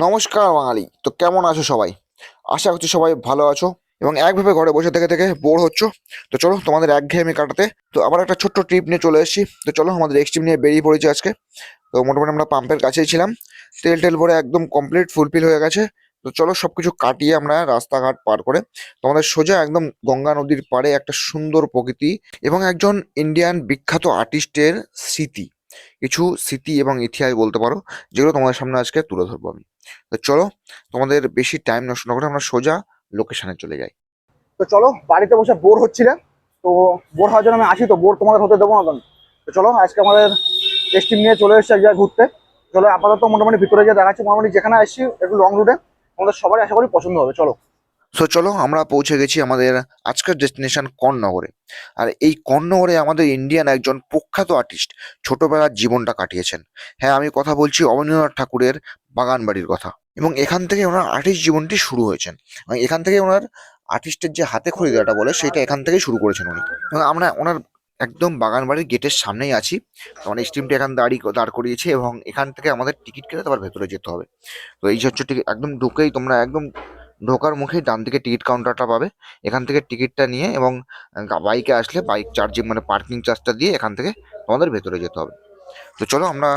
নমস্কার বাঙালি, তো কেমন আছো সবাই? আশা করছি সবাই ভালো আছো এবং একভাবে ঘরে বসে থেকে থেকে বোর হচ্ছ। তো চলো তোমাদের একঘেয়েমি কাটাতে, তো আবার একটা ছোট্ট ট্রিপ নিয়ে চলে এসেছি। তো চলো আমাদের এক্সট্রিম নিয়ে বেরিয়ে পড়েছি আজকে। তো মোটামুটি আমরা পাম্পের কাছেই ছিলাম। তেল টেল ভরে একদম কমপ্লিট ফুলফিল হয়ে গেছে। তো চলো সব কিছু কাটিয়ে আমরা রাস্তাঘাট পার করে তোমাদের সোজা একদম গঙ্গা নদীর পাড়ে একটা সুন্দর প্রকৃতি এবং একজন ইন্ডিয়ান বিখ্যাত আর্টিস্টের স্মৃতি। কিছু স্মৃতি এবং ইতিহাস বলতে পারো, যেগুলো তোমাদের সামনে আজকে তুলে ধরবো আমি। তো চলো তোমাদের বেশি টাইম নষ্ট না করে আমরা সোজা লোকেশনে চলে যাই। তো চলো বাড়িতে বসে বোর হচ্ছিলে তো বোর হওয়ার জন্য আমি আসি তো বোর তোমাদের হতে দেবো না তো চলো আজকে আমাদের টেস্টিং নিয়ে চলে এসেছি এক জায়গায় ঘুরতে। চলো আপাতত মোটামুটি ভিতরে গিয়ে দেখাচ্ছি মোটামুটি যেখানে আসছি একটু লং রুটে আমাদের সবারই আশা করি পছন্দ হবে চলো। সো চলো আমরা পৌঁছে গেছি আমাদের আজকের ডেস্টিনেশন কর্ণনগরে আর এই কর্ণনগরে আমাদের ইন্ডিয়ান একজন প্রখ্যাত আর্টিস্ট ছোটবেলার জীবনটা কাটিয়েছেন। হ্যাঁ আমি কথা বলছি অবনীন্দ্রনাথ ঠাকুরের বাগান বাড়ির কথা। এবং এখান থেকে ওনার আর্টিস্ট জীবনটি শুরু হয়েছেন। এখান থেকে ওনার আর্টিস্টের যে হাতে খড়ি দেওয়াটা বলে, সেটা এখান থেকেই শুরু করেছেন উনি। এবং আমরা ওনার একদম বাগান বাড়ির গেটের সামনেই আছি। মানে স্টিমটা এখান দাঁড়িয়ে দাঁড় করিয়েছে এবং এখান থেকে আমাদের টিকিট কেটে তারপর ভেতরে যেতে হবে। তো এই হচ্ছে টিকিট একদম ঢুকেই তোমরা একদম ঢোকার মুখে ডান দিকে টিকিট কাউন্টারটা পাবে। এখান থেকে টিকিটটা নিয়ে এবং বাইকে আসলে বাইক চার্জিং মানে পার্কিং চার্জটা দিয়ে এখান থেকে তোমাদের ভেতরে যেতে হবে। তো চলো আমরা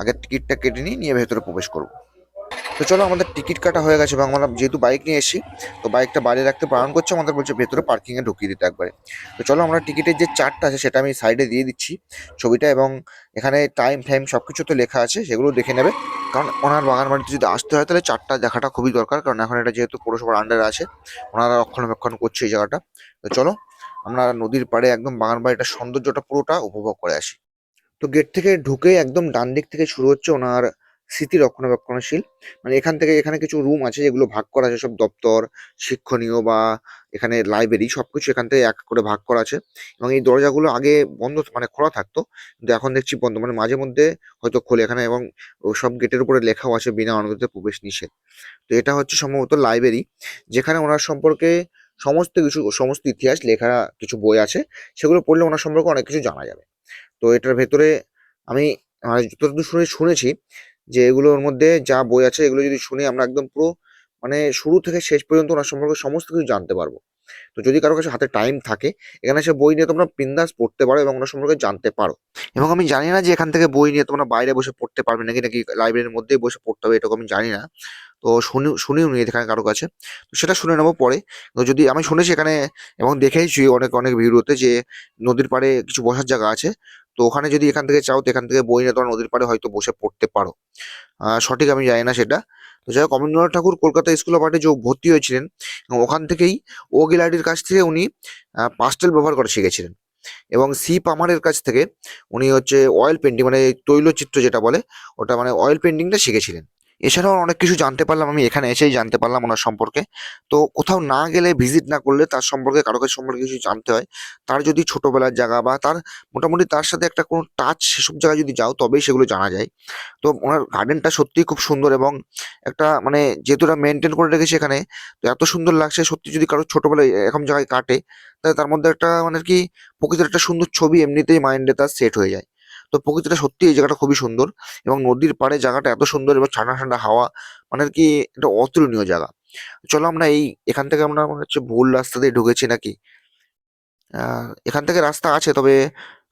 আগে টিকিটটা কেটে নিই, নিয়ে ভেতরে প্রবেশ করব। তো চলো আমাদের টিকিট কাটা হয়ে গেছে, এবং আমরা যেহেতু বাইক নিয়ে এসেছি, তো বাইকটা বাইরে রাখতে বারণ করছে, আমাদের বলছে ভেতরে পার্কিংয়ে ঢুকিয়ে দিতে একবারে। তো চলো আমরা টিকিটের যে চার্টটা আছে, সেটা আমি সাইডে দিয়ে দিচ্ছি ছবিটা, এবং এখানে টাইম ফাইম সব কিছু তো লেখা আছে সেগুলো দেখে নেবে। কারণ ওনার বাগান বাড়িতে যদি আসতে হয়, তাহলে চারটা দেখাটা খুবই দরকার, কারণ এখন এটা যেহেতু পৌরসভার আন্ডারে আছে, ওনারা রক্ষণাবেক্ষণ করছে এই জায়গাটা। তো চলো আমরা নদীর পাড়ে একদম বাগান বাড়িটার সৌন্দর্যটা পুরোটা উপভোগ করে আসি। তো গেট থেকে ঢুকে একদম ডান দিক থেকে শুরু হচ্ছে ওনার স্মৃতি রক্ষণাবেক্ষণশীল। মানে এখান থেকে এখানে কিছু রুম আছে যেগুলো ভাগ করা আছে, সব দপ্তর, শিক্ষণীয় বা এখানে লাইব্রেরি সবকিছু এখান থেকে এক করে ভাগ করা আছে। এবং এই দরজাগুলো আগে বন্ধ মানে খোলা থাকতো, কিন্তু এখন দেখছি বন্ধ মানে মাঝে মধ্যে হয়তো খোলে এখানে এবং সব গেটের উপরে লেখাও আছে বিনা অনুমতিতে প্রবেশ নিষেধ। তো এটা হচ্ছে সম্ভবত লাইব্রেরি যেখানে ওনার সম্পর্কে সমস্ত কিছু, সমস্ত ইতিহাস, লেখা, কিছু বই আছে, সেগুলো পড়লে ওনার সম্পর্কে অনেক কিছু জানা যাবে। তো এটার ভেতরে আমি যতদূর শুনে, শুনেছি যে এগুলোর মধ্যে যা বই আছে, এগুলো যদি শুনি আমরা একদম পুরো মানে শুরু থেকে শেষ পর্যন্ত ওনার সম্পর্কে সমস্ত কিছু জানতে পারব। তো যদি কারও কাছে হাতে টাইম থাকে, এখানে সে বই নিয়ে তোমরা বিন্দাস পড়তে পারো এবং ওনার সম্পর্কে জানতে পারো। এবং আমি জানি না যে এখান থেকে বই নিয়ে তোমরা বাইরে বসে পড়তে পারবে নাকি নাকি লাইব্রেরির মধ্যেই বসে পড়তে হবে এটাকে আমি জানি না। তো শুনি, শুনিও নি এখানে কারও কাছে। তো সেটা শুনে নেব পরে। তো যদি আমি শুনেছি এখানে এবং দেখেইছি অনেক অনেক ভিডিওতে যে নদীর পাড়ে কিছু বসার জায়গা আছে তো ওখানে যদি এখান থেকে চাও, তো এখান থেকে বই নিয়ে তোমার নদীর পাড়ে হয়তো বসে পড়তে পারো। সঠিক আমি জানি না সেটা। তো যাই হোক অবনীন্দ্রনাথ ঠাকুর কলকাতা স্কুল অফ আর্টে যে ভর্তি হয়েছিলেন, এবং ওখান থেকেই ও গিলাডির কাছ থেকে উনি পাস্টেল ব্যবহার করা শিখেছিলেন। এবং সি পামারের কাছ থেকে উনি হচ্ছে অয়েল পেন্টিং মানে তৈলচিত্র যেটা বলে, ওটা মানে অয়েল পেন্টিংটা শিখেছিলেন। এছাড়াও অনেক কিছু জানতে পারলাম, আমি এখানে এসেই জানতে পারলাম ওনার সম্পর্কে। তো কোথাও না গেলে ভিজিট না করলে তার সম্পর্কে, কারও কাছে সম্পর্কে কিছু জানতে হয়। তার যদি ছোটবেলার জায়গা বা তার মোটামুটি তার সাথে একটা কোনো টাচ সেসব জায়গায় যদি যাও, তবেই সেগুলো জানা যায়। তো ওনার গার্ডেনটা সত্যিই খুব সুন্দর এবং একটা মানে যেহেতু ওরা মেনটেন করে রেখেছে এখানে, তো এত সুন্দর লাগছে সত্যি যদি কারও ছোটোবেলায় এরকম জায়গায় কাটে, তাহলে তার মধ্যে একটা মানে কি প্রকৃতির একটা সুন্দর ছবি এমনিতেই মাইন্ডে তার সেট হয়ে যায়। তো প্রকৃতিটা সত্যি এই জায়গাটা খুবই সুন্দর এবং নদীর পাড়ে জায়গাটা এত সুন্দর এবং ঠান্ডা ঠান্ডা হাওয়া মানে কি এটা অতুলনীয় জায়গা। চলো আমরা এই, এখান থেকে আমরা মনে হচ্ছে ভুল রাস্তা দিয়ে ঢুকেছি নাকি? এখান থেকে রাস্তা আছে তবে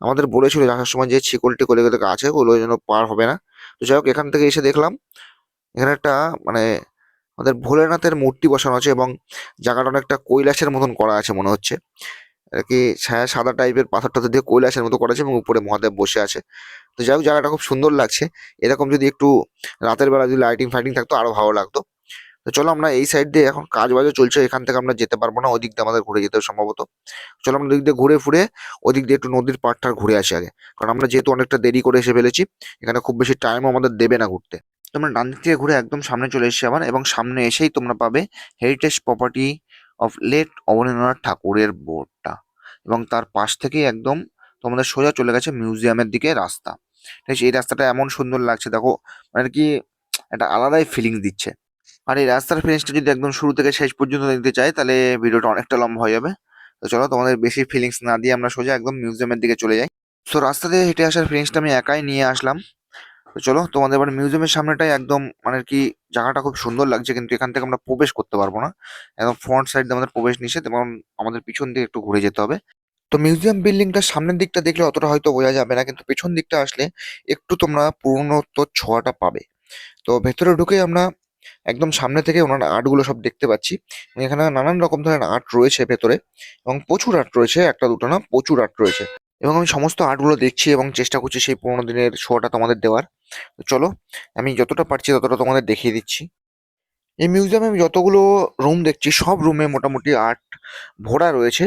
আমাদের বলেছিল আসার সময় যে ছিকল টিকল এগুলো আছে, ওগুলো যেন পার হবে না। তো যাই হোক, এখান থেকে এসে দেখলাম এখানে একটা মানে আমাদের ভোলেনাথের মূর্তি বসানো আছে এবং জায়গাটা অনেকটা কৈলাসের মতন করা আছে মনে হচ্ছে। আর কি ছায়া সাদা টাইপের পাথর টাথর দিয়ে কৈলাসের মতো করা আছে এবং উপরে মহাদেব বসে আছে। তো যাই হোক, জায়গাটা খুব সুন্দর লাগছে। এরকম যদি একটু রাতের বেলা যদি লাইটিং ফাইটিং থাকতো, আরও ভালো লাগতো। তো চলো আমরা এই সাইড দিয়ে এখন কাজ বাজও চলছে, এখান থেকে আমরা যেতে পারব না, ওদিক দিয়ে আমাদের ঘুরে যেতে সম্ভবত। চলো আমরা ওদিক দিয়ে ঘুরে ফুরে ওদিক দিয়ে একটু নদীর পাড়টা ঘুরে আসি আগে। কারণ আমরা যেহেতু অনেকটা দেরি করে এসে ফেলেছি, এখানে খুব বেশি টাইমও আমাদের দেবে না ঘুরতে। তোমরা ডান দিক থেকে ঘুরে একদম সামনে চলে এসেছি আবার, এবং সামনে এসেই তোমরা পাবে heritage property of late Abanindranath ঠাকুরের বোর্ডটা। এবং তার পাশ থেকেই একদম তোমাদের সোজা চলে গেছে মিউজিয়ামের দিকে রাস্তা। ঠিক আছে, এই রাস্তাটা এমন সুন্দর লাগছে, দেখো মানে কি একটা আলাদাই ফিলিংস দিচ্ছে। আর এই রাস্তার ফিলিংসটা যদি একদম শুরু থেকে শেষ পর্যন্ত দেখতে চাই, তাহলে ভিডিওটা অনেকটা লম্বা হয়ে যাবে। তো চলো, তোমাদের বেশি ফিলিংস না দিয়ে আমরা সোজা একদম মিউজিয়ামের দিকে চলে যাই। সো রাস্তা দিয়ে হেঁটে আসার ফিলিংসটা আমি একাই নিয়ে আসলাম। তো চলো, তোমাদের এবার মিউজিয়ামের সামনেটাই একদম মানে কি জায়গাটা খুব সুন্দর লাগছে, কিন্তু এখান থেকে আমরা প্রবেশ করতে পারব না। একদম ফ্রন্ট সাইড দিয়ে আমাদের প্রবেশ নিষেধ এবং আমাদের পিছন দিকে একটু ঘুরে যেতে হবে। তো মিউজিয়াম বিল্ডিংটার সামনের দিকটা দেখলে অতটা হয়তো বোঝা যাবে না, কিন্তু পেছন দিকটা আসলে একটু তোমরা পুরনোত্ব ছোঁয়াটা পাবে। তো ভেতরে ঢুকে আমরা একদম সামনে থেকে ওনার আর্টগুলো সব দেখতে পাচ্ছি। এখানে নানান রকম ধরনের আর্ট রয়েছে ভেতরে এবং প্রচুর আর্ট রয়েছে, একটা দুটো না, প্রচুর আর্ট রয়েছে। এবং আমি সমস্ত আর্টগুলো দেখছি এবং চেষ্টা করছি সেই পুরোনো দিনের শোটা তোমাদের দেওয়ার। তো চলো, আমি যতটা পারছি ততটা তোমাদের দেখিয়ে দিচ্ছি। এই মিউজিয়ামে আমি যতগুলো রুম দেখছি, সব রুমে মোটামুটি আর্ট ভরা রয়েছে।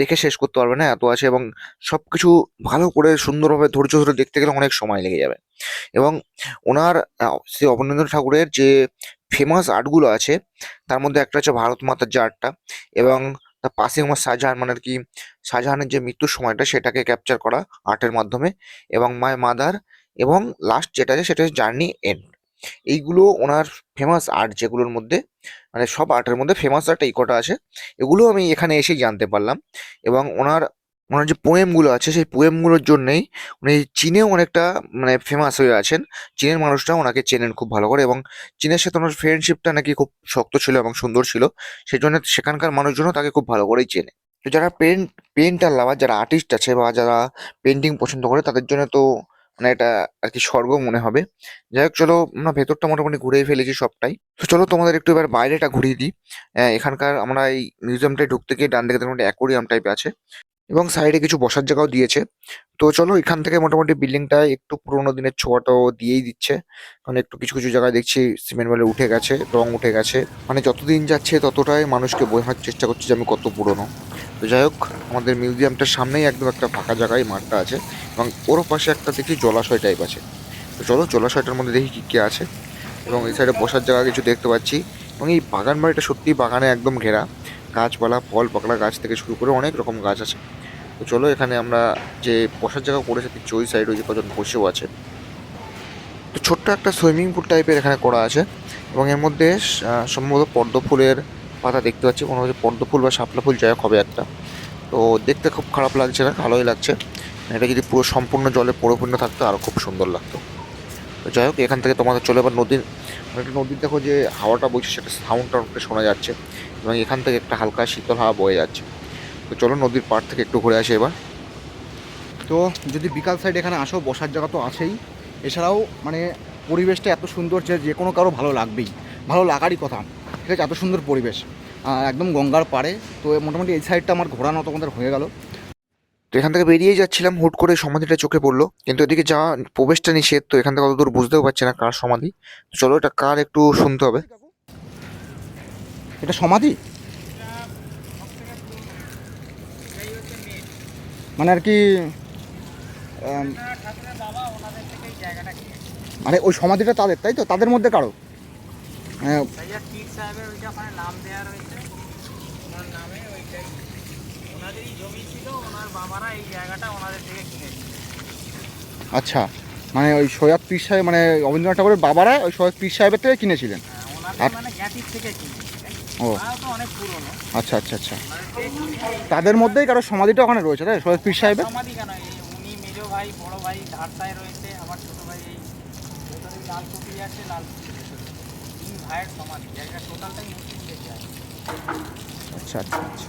দেখে শেষ করতে পারবে না, এত আছে এবং সব কিছু ভালো করে সুন্দরভাবে ধৈর্য ধরে দেখতে গেলে অনেক সময় লেগে যাবে। এবং ওনার শ্রী অবনীন্দ্র ঠাকুরের যে ফেমাস আর্টগুলো আছে, তার মধ্যে একটা হচ্ছে ভারত মাতার যে আর্টটা এবং তার পাশে আমার শাহজাহান মানে কি শাহজাহানের যে মৃত্যুর সময়টা সেটাকে ক্যাপচার করা আর্টের মাধ্যমে এবং মাই মাদার এবং লাস্ট যেটা আছে সেটা হচ্ছে জার্নি এন্ড এইগুলো ওনার ফেমাস আর্ট যেগুলোর মধ্যে মানে সব আর্টের মধ্যে ফেমাস আর্ট এই কটা আছে। এগুলো আমি এখানে এসেই জানতে পারলাম এবং ওনার ওনার যে পোয়েমগুলো আছে, সেই পোয়েমগুলোর জন্যেই উনি চীনেও অনেকটা মানে ফেমাস হয়ে আছেন। চীনের মানুষরা ওনাকে চেনেন খুব ভালো করে এবং চীনের সাথে ওনার ফ্রেন্ডশিপটা নাকি খুব শক্ত ছিল এবং সুন্দর ছিল। সেই জন্য সেখানকার মানুষজনও তাকে খুব ভালো করেই চেনে। তো যারা পেন্ট পেন্টার লাভার যারা আর্টিস্ট আছে বা যারা পেন্টিং পছন্দ করে, তাদের জন্য তো মানে এটা আর কি স্বর্গ মনে হবে। যাই হোক, চলো আমরা ভেতরটা মোটামুটি ঘুরেই ফেলেছি সবটাই। তো চলো তোমাদের একটু এবার বাইরেটা ঘুরিয়ে দিই। এখানকার আমরা এই মিউজিয়ামটায় ঢুকতে গিয়ে ডান দিকে দেখুন একটা অ্যাকোরিয়াম টাইপ আছে। এবং সাইডে কিছু বসার জায়গাও দিয়েছে। তো চলো এখান থেকে মোটামুটি বিল্ডিংটা একটু পুরোনো দিনের ছোঁয়াটাও দিয়েই দিচ্ছে। কারণ একটু কিছু কিছু জায়গায় দেখছি সিমেন্ট বালি উঠে গেছে, রং উঠে গেছে। মানে যতদিন যাচ্ছে ততটাই মানুষকে বোঝানোর চেষ্টা করছে যে আমি কত পুরনো। তো যাই হোক, আমাদের মিউজিয়ামটার সামনেই একদম একটা ফাঁকা জায়গায় মাঠটা আছে এবং ওর পাশে একটা দেখি জলাশয় টাইপ আছে। তো চলো জলাশয়টার মধ্যে দেখি কি কি আছে। এবং এই সাইডে বসার জায়গা কিছু দেখতে পাচ্ছি। এবং এই বাগান বাড়িটা সত্যি বাগানে একদম ঘেরা। গাছপালা, ফল পাকড়া গাছ থেকে শুরু করে অনেক রকম গাছ আছে। তো চলো এখানে আমরা যে বসার জায়গা করেছে দেখছি ওই সাইড ওই যে কজন বসেও আছে। তো ছোট্ট একটা সুইমিং পুল টাইপের এখানে করা আছে এবং এর মধ্যে সম্ভবত পদ্ম ফুলের পাতা দেখতে পাচ্ছি। কোনো হচ্ছে পদ্ম ফুল বা শাপলা ফুল যাই হবে একটা। তো দেখতে খুব খারাপ লাগছে না, ভালোই লাগছে। এটা যদি পুরো সম্পূর্ণ জলে পরিপূর্ণ থাকতো আরও খুব সুন্দর লাগতো। যাই হোক, এখান থেকে তোমাদের চলে এবার নদীর, একটা নদীর দেখো যে হাওয়াটা বইছে, সেটা সাউন্ডটা অনেকটা শোনা যাচ্ছে এবং এখান থেকে একটা হালকা শীতল হাওয়া বয়ে যাচ্ছে। তো চলো নদীর পাড় থেকে একটু ঘুরে আসি এবার। তো যদি বিকাল সাইড এখানে আসো, বসার জায়গা তো আছেই। এছাড়াও মানে পরিবেশটা এত সুন্দর যে যে কোনো কারও ভালো লাগবেই। ভালো লাগারই কথা। ঠিক আছে? এত সুন্দর পরিবেশ। একদম গঙ্গার পাড়ে। তো মোটামুটি এই সাইডটা আমার ঘোরানো তোমাদের হয়ে গেল। তো এখান থেকে বেরিয়ে যাচ্ছিলাম হুট করে সমাধিটা চোখে পড়ল। কিন্তু এদিকে যাওয়া প্রবেশটা নিষেধ তো এখান থেকে অত দূর বুঝতেও পারছি না কার সমাধি। চলো এটা কার একটু শুনতে হবে। এটা সমাধি? মানে আর কি মানে ওই সমাধিটা তাদের তাই তো? তাদের মধ্যে কারও? হ্যাঁ। নাম দেওয়া রয়েছে ওনার নামে ওইটাই ওনাদেরই জমি ছিল ওনার বাবারা এই জায়গাটা ওনাদের থেকে কিনেছে। আচ্ছা মানে ওই সৈয়দ পীর সাহেব মানে রবীন্দ্রনাথ ঠাকুরের বাবারা ওই সৈয়দ পীর সাহেবের থেকে কিনেছিলেন? হ্যাঁ, আর- মানে জ্ঞাতির থেকে ও। অনেক পুরনো। আচ্ছা আচ্ছা আচ্ছা। তাদের মধ্যেই কারও সমাধিটা ওখানে রয়েছে তাই সৈয়দ পীর সাহেবের? সমাধি কেন? উনি মেজো ভাই বড় ভাই ধারসায় রয়েছে আমার ছোট ভাই এই ভেতরে লাল কুপি আছে লাল তিন ভাইয়ের সমাধি জায়গা টোটালটাই মুসলিমদের আচ্ছা আচ্ছা আচ্ছা।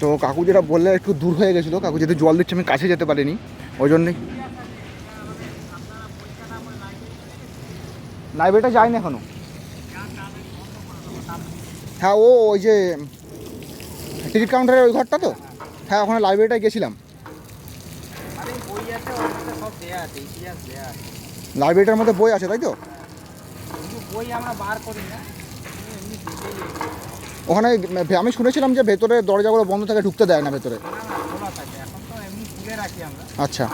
তো কাকু যেটা বললে একটু দূর হয়ে গেছিল কাকু যেহেতু জল দিচ্ছে আমি কাছে যেতে পারিনি ওই জন্যই লাইব্রেরিটা যায়নি এখনও। হ্যাঁ ও ওই যে টিকিট কাউন্টারের ওই ঘরটা তো? হ্যাঁ ওখানে লাইব্রেরিটায় গেছিলাম। লাইব্রেরিটার মধ্যে বই আছে তাই তো? বই আমরা বার করি না ওখানে আমি শুনেছিলাম যে ভেতরে দরজাগুলো বন্ধ থাকে, ঢুকতে দেয় না ভেতরে। আচ্ছা।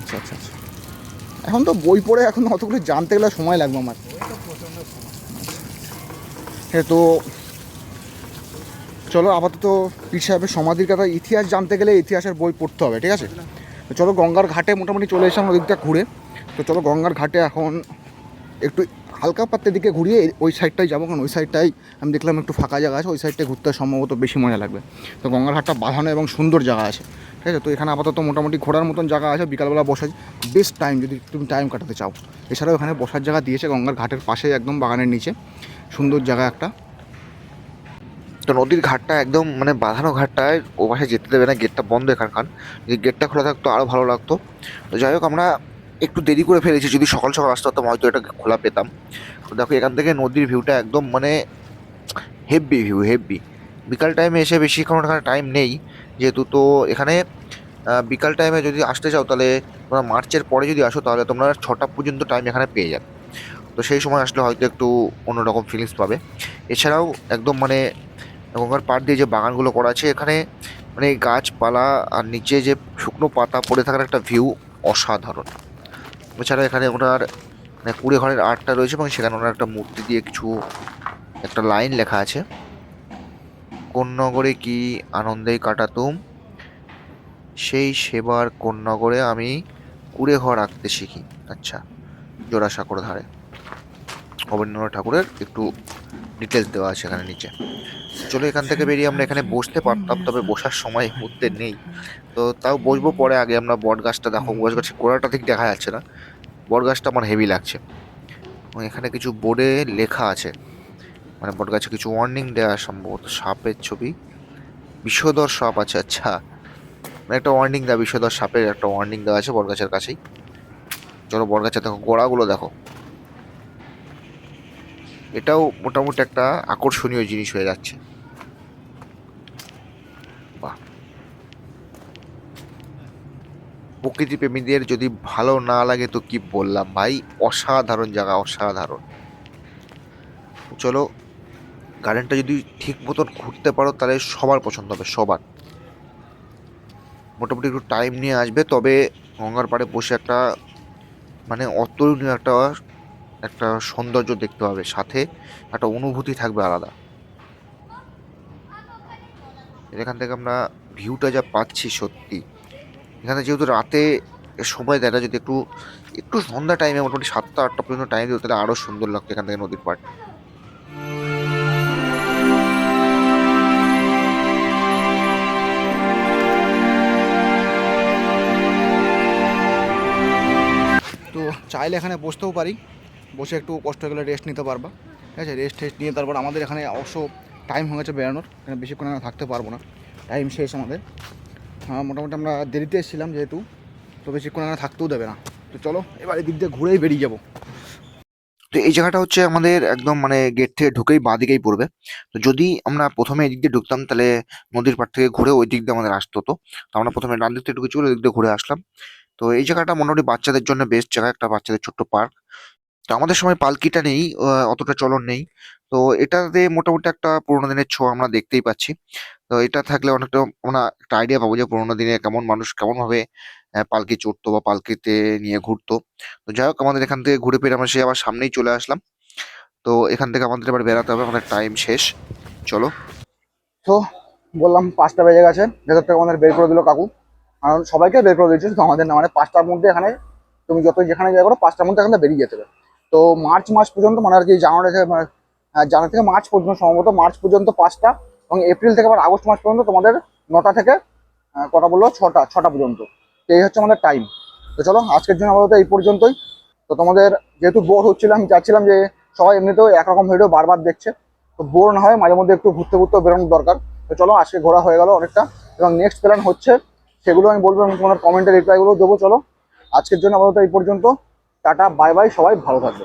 আচ্ছা আচ্ছা আচ্ছা। এখন তো বই পড়ে এখন অতগুলো জানতে গেলে সময় লাগবে আমার। হ্যাঁ তো চলো আপাতত পীর সাহেবের সমাধির কথা ইতিহাস জানতে গেলে ইতিহাসের বই পড়তে হবে, ঠিক আছে? তো চলো গঙ্গার ঘাটে মোটামুটি চলে এসে আমরা ওদিকটা ঘুরে। তো চলো গঙ্গার ঘাটে এখন একটু হালকা পাত্রের দিকে ঘুরিয়ে ওই সাইডটাই যাব, কারণ ওই সাইডটাই আমি দেখলাম একটু ফাঁকা জায়গা আছে, ওই সাইডটায় ঘুরতে সম্ভবত বেশি মজা লাগবে। তো গঙ্গার ঘাটটা বাঁধানো এবং সুন্দর জায়গা আছে, ঠিক আছে? তো এখানে আপাতত মোটামুটি ঘোরার মতন জায়গা আছে, বিকালবেলা বসার বেস্ট টাইম যদি তুমি টাইম কাটাতে চাও। এছাড়াও এখানে বসার জায়গা দিয়েছে গঙ্গার ঘাটের পাশে একদম বাগানের নিচে, সুন্দর জায়গা একটা। তো নদীর ঘাটটা একদম মানে বাঁধানো ঘাটটায় ও পাশে যেতে দেবে না গেটটা বন্ধ এখানকার। যদি গেটটা খোলা থাকতো আরও ভালো লাগতো। তো যাই হোক, আমরা একটু দেরি করে ফেলেছি, যদি সকাল সকাল আসতে হতাম হয়তো এটা খোলা পেতাম। তো দেখো, এখান থেকে নদীর ভিউটা একদম মানে হেভি ভিউ হেভি বিকাল টাইমে এসে বেশিক্ষণ এখানে টাইম নেই। যেহেতু তো এখানে বিকাল টাইমে যদি আসতে চাও, তাহলে তোমরা মার্চের পরে যদি আসো, তাহলে তোমরা ছটা পর্যন্ত টাইম এখানে পেয়ে যাবে। তো সেই সময় আসলে হয়তো একটু অন্যরকম ফিলিংস পাবে। এছাড়াও একদম মানে গঙ্গার পাড় দিয়ে যে বাগানগুলো করা আছে, এখানে মানে গাছপালা আর নিচে যে শুকনো পাতা পড়ে থাকার একটা ভিউ অসাধারণ। এছাড়া এখানে ওনার মানে কুড়ে ঘরের আর্টটা রয়েছে এবং সেখানে ওনার একটা মূর্তি দিয়ে কিছু একটা লাইন লেখা আছে। কোন নগরে কি আনন্দেই কাটাতুম? সেই সেবার কোন নগরে আমি কুড়ে ঘর আঁকতে শিখি। আচ্ছা জোড়াসাঁকোর ধারে। অবনীন্দ্রনাথ ঠাকুরের একটু ডিটেলস দেওয়া আছে এখানে নিচে। চলো এখান থেকে বেরিয়ে আমরা এখানে বসতে পারতাম, তবে বসার সময় এই মুহূর্তে নেই। তো তাও বসবো পরে আগে আমরা বট গাছটা দেখো, বট গাছের গোড়াটা ঠিক দেখা যাচ্ছে না। বট গাছটা আমার হেভি লাগছে। এখানে কিছু বোর্ডে লেখা আছে। মানে বট গাছে কিছু ওয়ার্নিং দেওয়া সম্ভবত সাপের ছবি। বিষধর সাপ আছে আচ্ছা। মানে একটা ওয়ার্নিং দেওয়া বিষধর সাপের একটা ওয়ার্নিং দেওয়া আছে বট গাছের কাছেই। চলো বট গাছে দেখো, গোড়াগুলো দেখো। এটাও মোটামুটি একটা আকর্ষণীয় জিনিস হয়ে যাচ্ছে। প্রকৃতি প্রেমীদের যদি ভালো না লাগে তো কি বললাম ভাই? অসাধারণ জায়গা, অসাধারণ। চলো, গার্ডেনটা যদি ঠিক মতন ঘুরতে পারো তাহলে সবার পছন্দ হবে, সবার। মোটামুটি একটু টাইম নিয়ে আসবে, তবে গঙ্গার পাড়ে বসে একটা মানে অতুলনীয় একটা একটা সৌন্দর্য দেখতে পাবে, সাথে একটা অনুভূতি থাকবে আলাদা। এখান থেকে আমরা ভিউটা যা পাচ্ছি সত্যি। এখানে যেহেতু রাতে সময় দেয় না, যদি একটু একটু সন্ধ্যা টাইমে মোটামুটি সাতটা, আটটা পর্যন্ত টাইম দিত তাহলে আরও সুন্দর লাগতো এখান থেকে নদীর পাড়। তো চাইলে এখানে বসতেও পারি। বসে একটু কষ্ট গেলে রেস্ট নিতে পারবা। ঠিক আছে রেস্ট টেস্ট নিয়ে তারপর আমাদের এখানে অবশ্য টাইম হয়ে গেছে বেরোনোর এখানে বেশিক্ষণ আমরা থাকতে পারব না। টাইম শেষ আমাদের। মোটামুটি আমরা দেরিতে এসেছিলাম যেহেতু, তো বেশিক্ষণ আমরা থাকতেও দেবে না। তো চলো, এবার এদিক দিয়ে ঘুরেই বেরিয়ে যাব। তো এই জায়গাটা হচ্ছে আমাদের একদম মানে গেট থেকে ঢুকেই বাঁ দিকেই পড়বে। তো যদি আমরা প্রথমে এদিক দিয়ে ঢুকতাম, তাহলে নদীর পাড় থেকে ঘুরে ওই দিক দিয়ে আমাদের আসতে হতো। তো আমরা প্রথমে ডান দিক থেকে ঢুকেছি ওই দিক দিয়ে ঘুরে আসলাম। তো এই জায়গাটা মোটামুটি বাচ্চাদের জন্য বেস্ট জায়গা, একটা বাচ্চাদের ছোট্ট পার্ক তো আমাদের সময় পালকিটা নেই অতটা চলন নেই। তো এটাতে মোটামুটি একটা পুরোনো দিনের ছোঁয়া আমরা দেখতেই পাচ্ছি। তো এটা থাকলে অনেকটা আমরা একটা আইডিয়া পাবো যে পুরোনো দিনে কেমন মানুষ কেমন ভাবে আহ, পালকি চড়তো বা পালকিতে নিয়ে ঘুরতো। তো যাই হোক আমাদের এখান থেকে ঘুরে ফিরে আমরা সে আবার সামনেই চলে আসলাম। তো এখান থেকে আমাদের এবার বেরাতে হবে আমাদের টাইম শেষ। চলো। তো বললাম পাঁচটা বেজে গেছে ভেতর থেকে আমাদের বের করে দিল কাকু। কারণ সবাইকে বের করে দিয়েছে শুধু আমাদের না মানে পাঁচটার মধ্যে এখানে তুমি যত যেখানে যাই করো পাঁচটার মধ্যে এখানে বেরিয়ে যেতে হবে। তো মার্চ মাস পর্যন্ত মানে আর কি জানুয়ারি থেকে মানে, জানুয়ারি থেকে মার্চ পর্যন্ত, সম্ভবত মার্চ পর্যন্ত পাঁচটা এবং এপ্রিল থেকে আবার আগস্ট মাস পর্যন্ত তোমাদের নটা থেকে কটা বলল ছটা ছটা পর্যন্ত। তো এই হচ্ছে আমাদের টাইম তো চলো, আজকের জন্য আপাতত এই পর্যন্তই। তো তোমাদের যেহেতু বোর হচ্ছিলাম আমি চাচ্ছিলাম যে সবাই এমনিতেও একরকম ভিডিও বারবার দেখছে। তো বোর না হয় মাঝে মধ্যে একটু ঘুরতে ঘুরতে বেরোনোর দরকার। তো চলো, আজকে ঘোরা হয়ে গেল অনেকটা। এবং নেক্সট প্ল্যান হচ্ছে, সেগুলো আমি বলব এবং তোমাদের কমেন্টের রিপ্লাইগুলো দেবো। চলো, আজকের জন্য আপাতত এই পর্যন্ত। টাটা বাই বাই সবাই ভালো থাকবে।